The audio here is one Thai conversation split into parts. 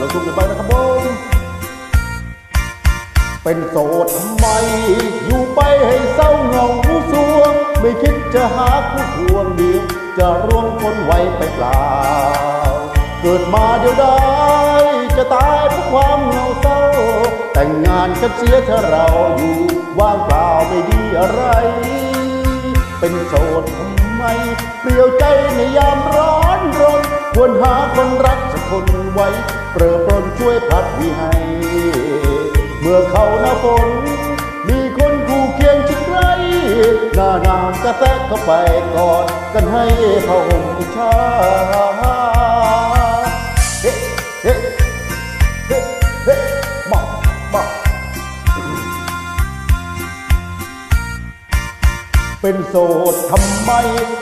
ลงทุนกันไปนะครับผมเป็นโสดทำไม อยู่ไปให้เศร้าเหงาสวง ไม่คิดจะหาคู่ควงเดียวจะร่วงคนไว้ไปเปล่า เกิดมาเดียวได้จะตายเพราะความเหงาเศร้า แต่งงานกันเสียเธอเราอยู่ว่างเปล่าไม่ดีอะไร เป็นโสดทำไมเปลี่ยวใจในยามร้อนรนควรหาคนรักสักคนไว้ เปรอปรนช่วยพัดวิให้เมื่อเขาหน้าฝน มีคนคู่เคียงชิดไรหน้านาวกระแทกเข้าไปกอดกันให้เขาห่มอิจฉาเฮ้เฮ้เฮ้เฮ้บอกบอกเป็นโสดทำไม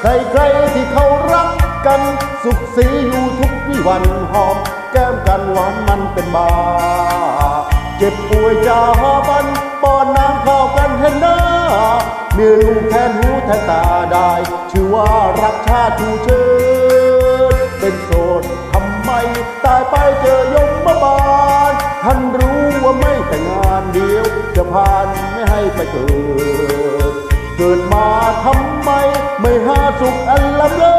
ใครๆที่เขารักกัน สุขสีอยู่ทุกวิวันหอม แก้มกันหวานมันเป็นบา เจ็บป่วยจาบันป้อนน้ำข้าวกันเห็นหน้ามีลูกแทนหูแทนตาได้ ชื่อว่ารักชาติชูเชิดเป็นโสดทำไม ตายไปเจอยมมาบาลท่านรู้ว่าไม่แต่งงานเดียว จะผ่านไม่ให้ไปเกิด เกิดมาทำไม ไม่หาสุขอันล้ำเลิ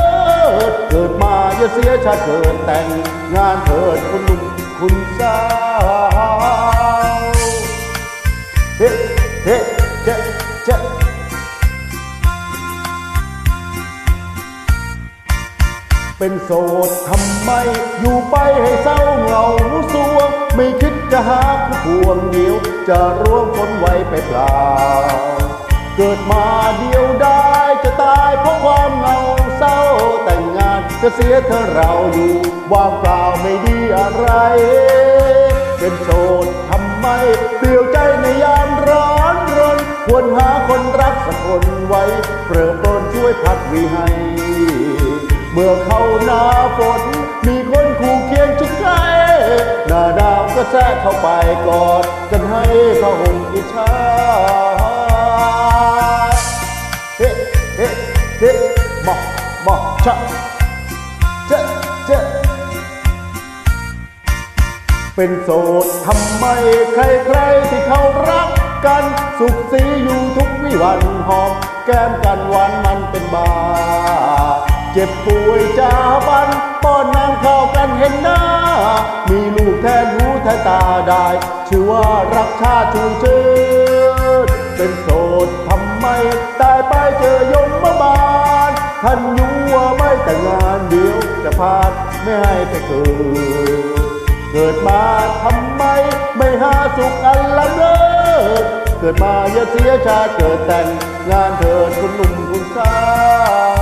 ศเกิดมา อย่าเสียชาติเกิดแต่งงานเถิดคุณหนุ่มคุณสาวเฮ้เฮ้เจ๊เจ๊เป็นโสดทำไม อยู่ไปให้เศร้าเหงาสวงไม่คิดจะหาคู่ควงเดียว จะร่วมคนไว้ไปเปล่า เกิดมาเดียวได้ จะเสียเธอเราอยู่ว่างเปล่าไม่ดีอะไร เป็นโสดทำไมเปลี่ยวใจในยามร้อนรน ควรหาคนรักสักคนไว้เปรอะปรนช่วยพัดวีให้ เมื่อเข้าหน้าฝน มีคนคู่เคียงชิดใกล้หน้าดาวก็แทรกเข้าไปกอดกันให้พระห่มอิจฉาเฮ้เฮ้เฮ้บอกบอกชะ เป็นโสดทำไมใครๆที่เขารักกัน สุขสีอยู่ทุกวิวันหอมแก้มกันหวานมันเป็นบา เจ็บป่วยจาบันป้อนน้ำข้าวกันเห็นหน้า มีลูกแทนหูแทนตาได้ ชื่อว่ารักชาติชูเชิดเป็นโสดทำไมตายไปเจอยมมาบาลท่านอยู่ว่าไม่แต่งงานเดียวจะพาดไม่ให้ไปเกิด เกิดมาทำไม ไม่หาสุขอันลำเลิศเกิดมาอย่าเสียชาติเกิดแต่งงานเถิดคุณหนุ่มคุณสาว